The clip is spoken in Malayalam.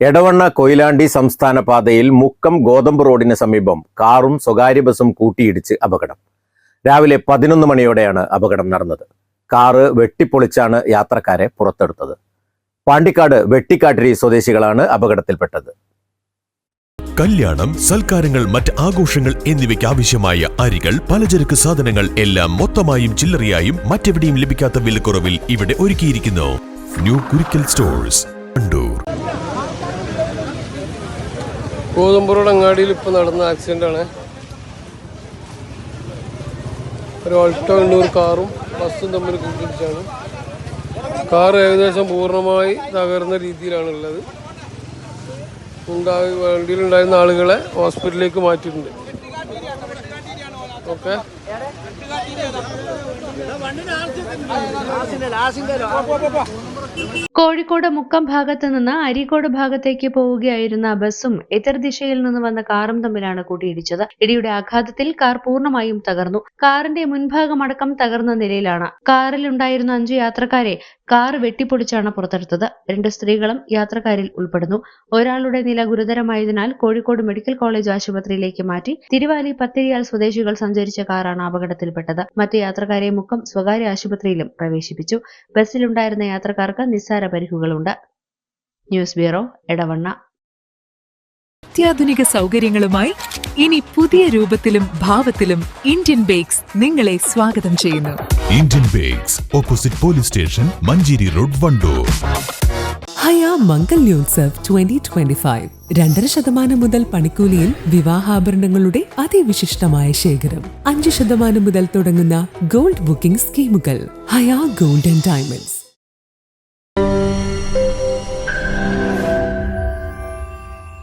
എടവണ്ണ കൊയിലാണ്ടി സംസ്ഥാന പാതയിൽ മുക്കം ഗോതമ്പ് റോഡിന് സമീപം കാറും സ്വകാര്യ ബസും കൂട്ടിയിടിച്ച് അപകടം. രാവിലെ പതിനൊന്ന് മണിയോടെയാണ് അപകടം നടന്നത്. കാറ് വെട്ടിപ്പൊളിച്ചാണ് യാത്രക്കാരെ പുറത്തെടുത്തത്. പാണ്ടിക്കാട് വെട്ടിക്കാട്ടിരി സ്വദേശികളാണ് അപകടത്തിൽപ്പെട്ടത്. കല്യാണം സൽക്കാരങ്ങൾ മറ്റ് ആഘോഷങ്ങൾ എന്നിവയ്ക്ക് ആവശ്യമായ അരികൾ പലചരക്ക് സാധനങ്ങൾ എല്ലാം മൊത്തമായും ചില്ലറയായും മറ്റെവിടെയും ലഭിക്കാത്ത വിലക്കുറവിൽ ഇവിടെ ഒരുക്കിയിരിക്കുന്നു. New Kurikkal stores Kandoor. ഗോതമ്പുറോട് അങ്ങാടിയിൽ ഇപ്പോൾ നടന്ന ആക്സിഡന്റ് ആണ്. ഒരു ഓൾട്ടോ എണ്ണൂറ് കാറും ബസ്സും തമ്മിൽ കൂട്ടിയിടിച്ചാണ്. കാർ ഏകദേശം പൂർണമായി തകർന്ന രീതിയിലാണ് ഉള്ളത് ഉണ്ടായി വണ്ടിയിലുണ്ടായിരുന്ന ആളുകളെ ഹോസ്പിറ്റലിലേക്ക് മാറ്റിയിട്ടുണ്ട്. ഓക്കെ. കോഴിക്കോട് മുക്കം ഭാഗത്ത് നിന്ന് അരീക്കോട് ഭാഗത്തേക്ക് പോവുകയായിരുന്ന ബസ്സും എതിർദിശയിൽ നിന്ന് വന്ന കാറും തമ്മിലാണ് കൂട്ടിയിടിച്ചത്. ഇടിയുടെ ആഘാതത്തിൽ കാർ പൂർണമായും തകർന്നു. കാറിന്റെ മുൻഭാഗം അടക്കം തകർന്ന നിലയിലാണ്. കാറിലുണ്ടായിരുന്ന അഞ്ചു യാത്രക്കാരെ കാർ വെട്ടിപ്പൊടിച്ചാണ് പുറത്തെടുത്തത്. രണ്ട് സ്ത്രീകളും യാത്രക്കാരിൽ ഉൾപ്പെടുന്നു. ഒരാളുടെ നില ഗുരുതരമായതിനാൽ കോഴിക്കോട് മെഡിക്കൽ കോളേജ് ആശുപത്രിയിലേക്ക് മാറ്റി തിരുവാലി പത്തിരിയാൽ സ്വദേശികൾ സഞ്ചരിച്ച കാറാണ് അപകടത്തിൽപ്പെട്ടത്. മറ്റ് യാത്രക്കാരെ മുക്കം സ്വകാര്യ ആശുപത്രിയിലും പ്രവേശിപ്പിച്ചു. ബസ്സിലുണ്ടായിരുന്ന യാത്രക്കാർക്ക് നിസ്സാര പരിക്കുകളുണ്ട്. News bureau Edavanna. അത്യാധുനിക സൗകര്യങ്ങളുമായി ഇനി പുതിയ രൂപത്തിലും ഭാവത്തിലും ഇന്ത്യൻ ബേക്സ് നിങ്ങളെ സ്വാഗതം ചെയ്യുന്നു. Indian Bakes. Opposite police station Manjeri road Wandoor. Haya Mangalyotsav twenty twenty five രണ്ടര ശതമാനം മുതൽ പണിക്കൂലിയിൽ വിവാഹാഭരണങ്ങളുടെ അതിവിശിഷ്ടമായ ശേഖരം. അഞ്ച് ശതമാനം മുതൽ തുടങ്ങുന്ന ഗോൾഡ് ബുക്കിംഗ് സ്കീമുകൾ. Haya gold and diamonds.